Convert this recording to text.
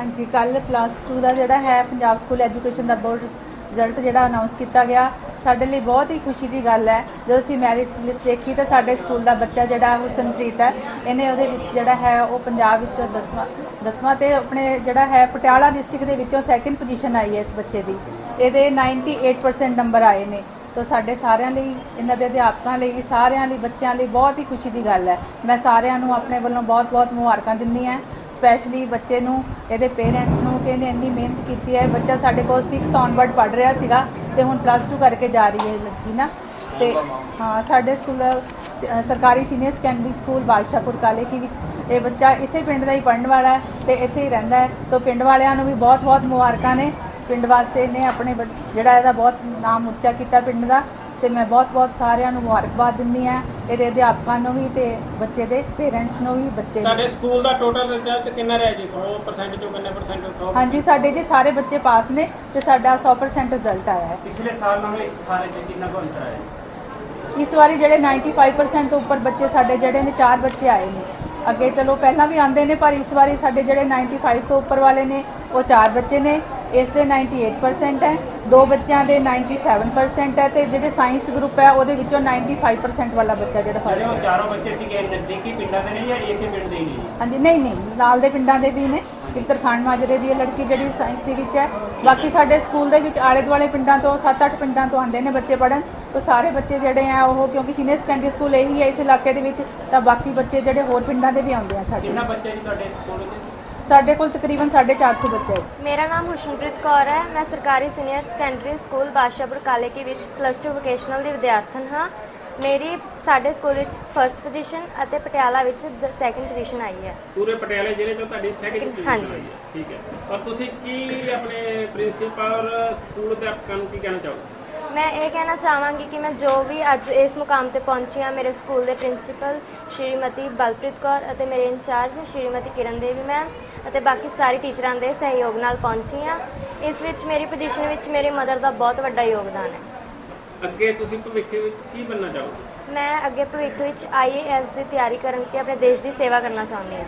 ਹਾਂਜੀ ਕੱਲ ਪਲੱਸ 2 ਦਾ ਜਿਹੜਾ ਹੈ ਪੰਜਾਬ ਸਕੂਲ ਐਜੂਕੇਸ਼ਨ ਦਾ ਬੋਰਡ ਰਿਜ਼ਲਟ ਜਿਹੜਾ ਅਨਾਉਂਸ ਕੀਤਾ ਗਿਆ। ਸਾਡੇ ਲਈ ਬਹੁਤ ਹੀ ਖੁਸ਼ੀ ਦੀ ਗੱਲ ਹੈ। ਜਦੋਂ ਅਸੀਂ ਮੈਰਿਟ ਲਿਸਟ ਦੇਖੀ ਤਾਂ ਸਾਡੇ ਸਕੂਲ ਦਾ ਬੱਚਾ ਜਿਹੜਾ ਹੁਸਨਪ੍ਰੀਤ ਹੈ। ਇਹਨੇ ਉਹਦੇ ਵਿੱਚ ਜਿਹੜਾ ਹੈ ਉਹ ਪੰਜਾਬ ਵਿੱਚੋਂ ਦਸਵਾਂ ਦਸਵਾਂ ਤੇ ਆਪਣੇ ਜਿਹੜਾ ਹੈ ਪਟਿਆਲਾ ਡਿਸਟ੍ਰਿਕਟ ਦੇ ਵਿੱਚੋਂ ਸੈਕਿੰਡ ਪੋਜੀਸ਼ਨ ਆਈ ਹੈ ਇਸ ਬੱਚੇ ਦੀ। ਇਹਦੇ 98% ਨੰਬਰ ਆਏ ਨੇ। ਤਾਂ ਸਾਡੇ ਸਾਰਿਆਂ ਲਈ, ਇਹਨਾਂ ਦੇ ਅਧਿਆਪਕਾਂ ਲਈ ਸਾਰਿਆਂ ਲਈ, ਬੱਚਿਆਂ ਲਈ ਬਹੁਤ ਹੀ ਖੁਸ਼ੀ ਦੀ ਗੱਲ ਹੈ। ਮੈਂ ਸਾਰਿਆਂ ਨੂੰ ਆਪਣੇ ਵੱਲੋਂ ਬਹੁਤ-ਬਹੁਤ ਮੁਬਾਰਕਾਂ ਦਿੰਦੀ ਹਾਂ ਸਪੈਸ਼ਲੀ ਬੱਚੇ ਨੂੰ, ਇਹਦੇ ਪੇਰੈਂਟਸ ਨੂੰ ਕਿ ਇਹਨੇ ਇੰਨੀ ਮਿਹਨਤ ਕੀਤੀ ਹੈ। ਬੱਚਾ ਸਾਡੇ ਕੋਲ 6th ਔਨਵਰਡ ਪੜ੍ਹ ਰਿਹਾ ਸੀਗਾ ਤੇ ਹੁਣ ਪਲੱਸ 2 ਕਰਕੇ ਜਾ ਰਹੀ ਹੈ ਲੜਕੀ ਨਾ। ਤੇ ਹਾਂ, ਸਾਡੇ ਸਕੂਲ ਸਰਕਾਰੀ senior secondary school Badshahpur Kaleki ਵਿੱਚ ਇਹ ਬੱਚਾ ਇਸੇ ਪਿੰਡ ਦਾ ਹੀ ਪੜ੍ਹਨ ਵਾਲਾ ਹੈ ਤੇ ਇੱਥੇ ਹੀ ਰਹਿੰਦਾ ਹੈ। ਤਾਂ ਪਿੰਡ ਵਾਲਿਆਂ ਨੂੰ ਵੀ ਬਹੁਤ-ਬਹੁਤ ਮੁਬਾਰਕਾਂ ਨੇ। ਪਿੰਡ ਵਾਸਤੇ ਇਹਨੇ ਆਪਣੇ ਬ- ਜਿਹੜਾ ਇਹਦਾ ਬਹੁਤ ਨਾਮ ਉੱਚਾ ਕੀਤਾ ਪਿੰਡ ਦਾ ਤੇ ਮੈਂ ਬਹੁਤ-ਬਹੁਤ ਸਾਰਿਆਂ ਨੂੰ ਮੁਬਾਰਕਬਾਦ ਦਿੰਦੀ ਹਾਂ ਇਹਦੇ ਅਧਿਆਪਕਾਂ ਨੂੰ ਵੀ ਤੇ ਬੱਚੇ ਦੇ ਪੇਰੈਂਟਸ ਨੂੰ ਵੀ ਬੱਚੇ ਨੂੰ। ਤੁਹਾਡੇ ਸਕੂਲ ਦਾ ਟੋਟਲ ਰਿਜ਼ਲਟ ਕਿੰਨਾ ਰਿਹਾ ਜੀ? 100% ਚੋਂ ਕਿੰਨੇ ਪਰਸੈਂਟ 100 ਹਾਂਜੀ ਸਾਡੇ ਜੀ ਸਾਰੇ ਬੱਚੇ ਪਾਸ ਨੇ ਤੇ ਸਾਡਾ 100% ਰਿਜ਼ਲਟ ਆਇਆ ਹੈ। ਪਿਛਲੇ ਸਾਲ ਨਾਲੋਂ ਇਸ ਸਾਲ ਚ ਕਿੰਨਾ ਕੁ ਅੰਤਰ ਆਇਆ? ਇਸ ਵਾਰੀ ਜਿਹੜੇ 95% ਤੋਂ ਉੱਪਰ ਬੱਚੇ ਸਾਡੇ ਜਿਹੜੇ ਨੇ ਚਾਰ ਬੱਚੇ ਆਏ ਨੇ। ਅੱਗੇ ਚਲੋ ਪਹਿਲਾਂ ਵੀ ਆਉਂਦੇ ਨੇ ਪਰ ਇਸ ਵਾਰੀ ਸਾਡੇ ਜਿਹੜੇ 95 ਤੋਂ ਉੱਪਰ ਵਾਲੇ ਨੇ ਉਹ ਚਾਰ ਬੱਚੇ ਨੇ। ਇਸ ਦੇ 98% ਹੈ। ਦੋ ਬੱਚਿਆਂ ਦੇ 97% ਹੈ ਤੇ ਜਿਹੜੇ ਸਾਇੰਸ ਗਰੁੱਪ ਹੈ ਉਹਦੇ ਵਿੱਚੋਂ 95% ਵਾਲਾ ਬੱਚਾ ਜਿਹੜਾ ਫਸਟ ਹੈ। ਚਾਰੋਂ ਬੱਚੇ ਸੀਗੇ ਨਜ਼ਦੀਕੀ ਪਿੰਡਾਂ ਦੇ ਨੇ ਜਾਂ ਇਸੇ ਪਿੰਡ ਦੇ ਹੀ ਨੇ? ਹਾਂਜੀ ਨਹੀਂ ਨਹੀਂ ਨਾਲ ਦੇ ਪਿੰਡਾਂ ਦੇ ਵੀ ਨੇ। ਇੱਕ ਤਰਖਾਣ ਮਾਜਰੇ ਦੀ ਇਹ ਲੜਕੀ ਜਿਹੜੀ ਸਾਇੰਸ ਦੇ ਵਿੱਚ ਹੈ। ਬਾਕੀ ਸਾਡੇ ਸਕੂਲ ਦੇ ਵਿੱਚ ਆਲੇ ਦੁਆਲੇ ਪਿੰਡਾਂ ਤੋਂ 7-8 ਪਿੰਡਾਂ ਤੋਂ ਆਉਂਦੇ ਨੇ ਬੱਚੇ ਪੜਨ ਉਹ ਸਾਰੇ ਬੱਚੇ ਜਿਹੜੇ ਆ ਉਹ ਕਿਉਂਕਿ ਸੀਨੀਅਰ ਸੈਕੰਡਰੀ ਸਕੂਲ ਇਹੀ ਹੈ ਇਸ ਇਲਾਕੇ ਦੇ ਵਿੱਚ ਤਾਂ ਬਾਕੀ ਬੱਚੇ ਜਿਹੜੇ ਹੋਰ ਪਿੰਡਾਂ ਦੇ ਵੀ ਆਉਂਦੇ ਆ ਸਾਡੇ। ਕਿੰਨਾ ਬੱਚਾ ਜੀ ਤੁਹਾਡੇ ਸਕੂਲ ਵਿੱਚ ਸਾਡੇ ਕੋਲ ਤਕਰੀਬਨ 450 ਬੱਚੇ ਹੈ ਮੇਰਾ ਨਾਮ ਹੁਸ਼ਨਪ੍ਰੀਤ ਕੌਰ ਹੈ। ਮੈਂ ਸਰਕਾਰੀ senior secondary school Badshahpur Kaleki ਵਿੱਚ ਪਲੱਸ 2 ਵੋਕੇਸ਼ਨਲ ਦੀ ਵਿਦਿਆਰਥਣ ਹਾਂ। ਮੇਰੀ ਸਾਡੇ ਸਕੂਲ ਵਿੱਚ ਫਰਸਟ ਪੋਜੀਸ਼ਨ ਅਤੇ ਪਟਿਆਲਾ ਵਿੱਚ ਸੈਕੰਡ ਪੋਜੀਸ਼ਨ ਆਈ ਹੈ। ਪੂਰੇ ਪਟਿਆਲੇ ਜ਼ਿਲ੍ਹੇ ਤੋਂ ਤੁਹਾਡੀ ਸੈਕਿੰਡ ਪੋਜੀਸ਼ਨ ਹਾਂਜੀ। ਆਈ ਹੈ। ਠੀਕ ਹੈ। ਔਰ ਤੁਸੀਂ ਕੀ ਆਪਣੇ ਪ੍ਰਿੰਸੀਪਲ ਔਰ ਸਕੂਲ ਅਧਿਆਪਕਾਂ ਨੂੰ ਕੀ ਕਹਿਣਾ ਚਾਹੋਗੇ? ਮੈਂ ਇਹ ਕਹਿਣਾ ਚਾਹਾਂਗੀ ਕਿ ਮੈਂ ਜੋ ਵੀ ਅੱਜ ਇਸ ਮੁਕਾਮ ਤੇ ਪਹੁੰਚੀ ਹਾਂ ਮੇਰੇ ਸਕੂਲ ਦੇ ਪ੍ਰਿੰਸੀਪਲ ਸ਼੍ਰੀਮਤੀ ਬਲਪ੍ਰੀਤ ਕੌਰ ਅਤੇ ਮੇਰੇ in charge Shrimati Kiran Devi ma'am ਅਤੇ ਬਾਕੀ ਸਾਰੇ ਟੀਚਰਾਂ ਦੇ ਸਹਿਯੋਗ ਨਾਲ ਪਹੁੰਚੀ ਹਾਂ। ਇਸ ਵਿੱਚ ਮੇਰੀ ਪੋਜੀਸ਼ਨ ਵਿੱਚ ਮੇਰੇ ਮਦਰ ਦਾ ਬਹੁਤ ਵੱਡਾ ਯੋਗਦਾਨ ਹੈ। ਅੱਗੇ ਤੁਸੀਂ ਭਵਿੱਖ ਵਿੱਚ ਕੀ ਬਣਨਾ ਚਾਹੋਗੇ? ਮੈਂ ਅੱਗੇ ਭਵਿੱਖ ਵਿੱਚ ਆਈਏਐਸ ਦੀ ਤਿਆਰੀ ਕਰਨ ਤੇ ਆਪਣੇ ਦੇਸ਼ ਦੀ ਸੇਵਾ ਕਰਨਾ ਚਾਹੁੰਦੀ ਹਾਂ।